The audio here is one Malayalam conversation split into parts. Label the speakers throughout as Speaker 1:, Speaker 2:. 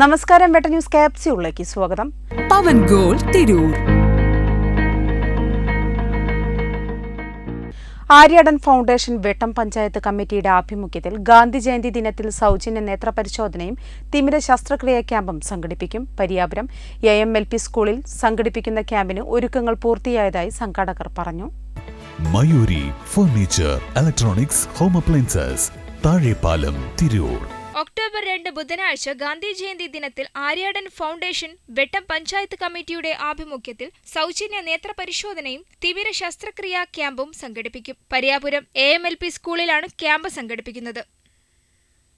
Speaker 1: നമസ്കാരം വെട്ട ന്യൂസ് ക്യാപ്സ്യൂളിലേക്ക് സ്വാഗതം.
Speaker 2: പവൻ ഗോൾ തിരൂർ.
Speaker 1: ആര്യാടൻ ഫൗണ്ടേഷൻ വെട്ടം പഞ്ചായത്ത് കമ്മിറ്റിയുടെ ആഭിമുഖ്യത്തിൽ ഗാന്ധി ജയന്തി ദിനത്തിൽ സൗജന്യ നേത്രപരിശോധനയും തിമിര ശസ്ത്രക്രിയ ക്യാമ്പും സംഘടിപ്പിക്കും. Pariyapuram A M L P സ്കൂളിൽ സംഘടിപ്പിക്കുന്ന ക്യാമ്പിന് ഒരുക്കങ്ങൾ പൂർത്തിയായതായി സംഘാടകർ പറഞ്ഞു.
Speaker 3: Mayuri furniture electronics home appliances Thazhepalam Tirur.
Speaker 4: October രണ്ട് ബുധനാഴ്ച ഗാന്ധി ജയന്തി ദിനത്തിൽ ആര്യാടൻ ഫൗണ്ടേഷൻ വെട്ടം പഞ്ചായത്ത് കമ്മിറ്റിയുടെ ആഭിമുഖ്യത്തിൽ സൗജന്യ നേത്ര പരിശോധനയും തിമിര ശസ്ത്രക്രിയാ ക്യാമ്പും സംഘടിപ്പിക്കും. Pariyapuram A M L P സ്കൂളിലാണ് ക്യാമ്പ് സംഘടിപ്പിക്കുന്നത്.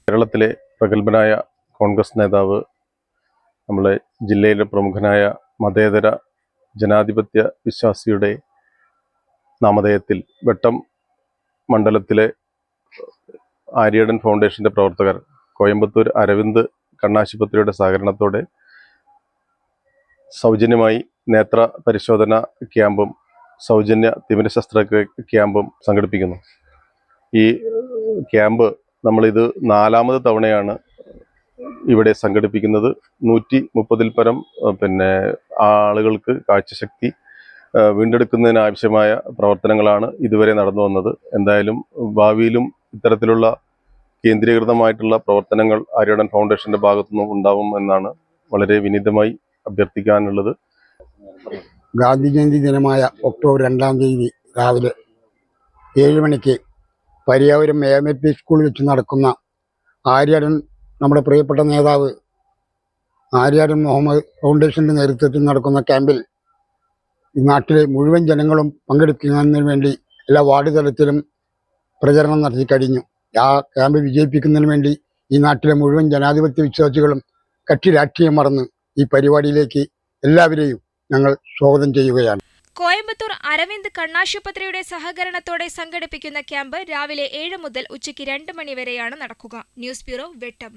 Speaker 5: കേരളത്തിലെ പ്രഗത്ഭനായ കോൺഗ്രസ് നേതാവ് നമ്മളെ ജില്ലയിലെ പ്രമുഖനായ മതേതര ജനാധിപത്യ വിശ്വാസിയുടെ നാമധേയത്തിൽ വെട്ടം മണ്ഡലത്തിലെ ആര്യടൻ ഫൗണ്ടേഷന്റെ പ്രവർത്തകർ കോയമ്പത്തൂർ അരവിന്ദ് കണ്ണാശുപത്രിയുടെ സഹകരണത്തോടെ സൗജന്യമായി നേത്ര പരിശോധന ക്യാമ്പും സൗജന്യ തിമിര ക്യാമ്പും സംഘടിപ്പിക്കുന്നു. ഈ ക്യാമ്പ് നമ്മളിത് നാലാമത് തവണയാണ് ഇവിടെ സംഘടിപ്പിക്കുന്നത്. നൂറ്റി മുപ്പതിൽ പരം പിന്നെ ആളുകൾക്ക് കാഴ്ചശക്തി വീണ്ടെടുക്കുന്നതിനാവശ്യമായ പ്രവർത്തനങ്ങളാണ് ഇതുവരെ നടന്നു വന്നത്. എന്തായാലും ഭാവിയിലും ഇത്തരത്തിലുള്ള കേന്ദ്രീകൃതമായിട്ടുള്ള പ്രവർത്തനങ്ങൾ ആര്യടൻ ഫൗണ്ടേഷന്റെ ഭാഗത്തുനിന്നും ഉണ്ടാവും എന്നാണ് വളരെ വിനീതമായി അഭ്യർത്ഥിക്കാനുള്ളത്.
Speaker 6: ഗാന്ധി ജയന്തി ദിനമായ ഒക്ടോബർ രണ്ടാം തീയതി രാവിലെ ഏഴ് മണിക്ക് പരിയാപുരം എ പി സ്കൂളിൽ വെച്ച് നടക്കുന്ന ആര്യാടൻ നമ്മുടെ പ്രിയപ്പെട്ട നേതാവ് ആര്യാടൻ മുഹമ്മദ് ഫൗണ്ടേഷന്റെ നേതൃത്വത്തിൽ നടക്കുന്ന ക്യാമ്പിൽ നാട്ടിലെ മുഴുവൻ ജനങ്ങളും പങ്കെടുക്കുന്നതിന് വേണ്ടി എല്ലാ വാർഡ് തലത്തിലും പ്രചരണം നടത്തി കഴിഞ്ഞു. ആ ക്യാമ്പ് വിജയിപ്പിക്കുന്നതിന് വേണ്ടി ഈ നാട്ടിലെ മുഴുവൻ ജനാധിപത്യ വിശ്വാസികളും കക്ഷി രാഷ്ട്രീയം മറന്ന് ഈ പരിപാടിയിലേക്ക് എല്ലാവരെയും ഞങ്ങൾ സ്വാഗതം ചെയ്യുകയാണ്.
Speaker 4: കോയമ്പത്തൂർ അരവിന്ദ് കണ്ണാശുപത്രിയുടെ സഹകരണത്തോടെ സംഘടിപ്പിക്കുന്ന ക്യാമ്പ് രാവിലെ ഏഴ് മുതൽ ഉച്ചയ്ക്ക് രണ്ട് മണി വരെയാണ് നടക്കുക. News bureau Vettam.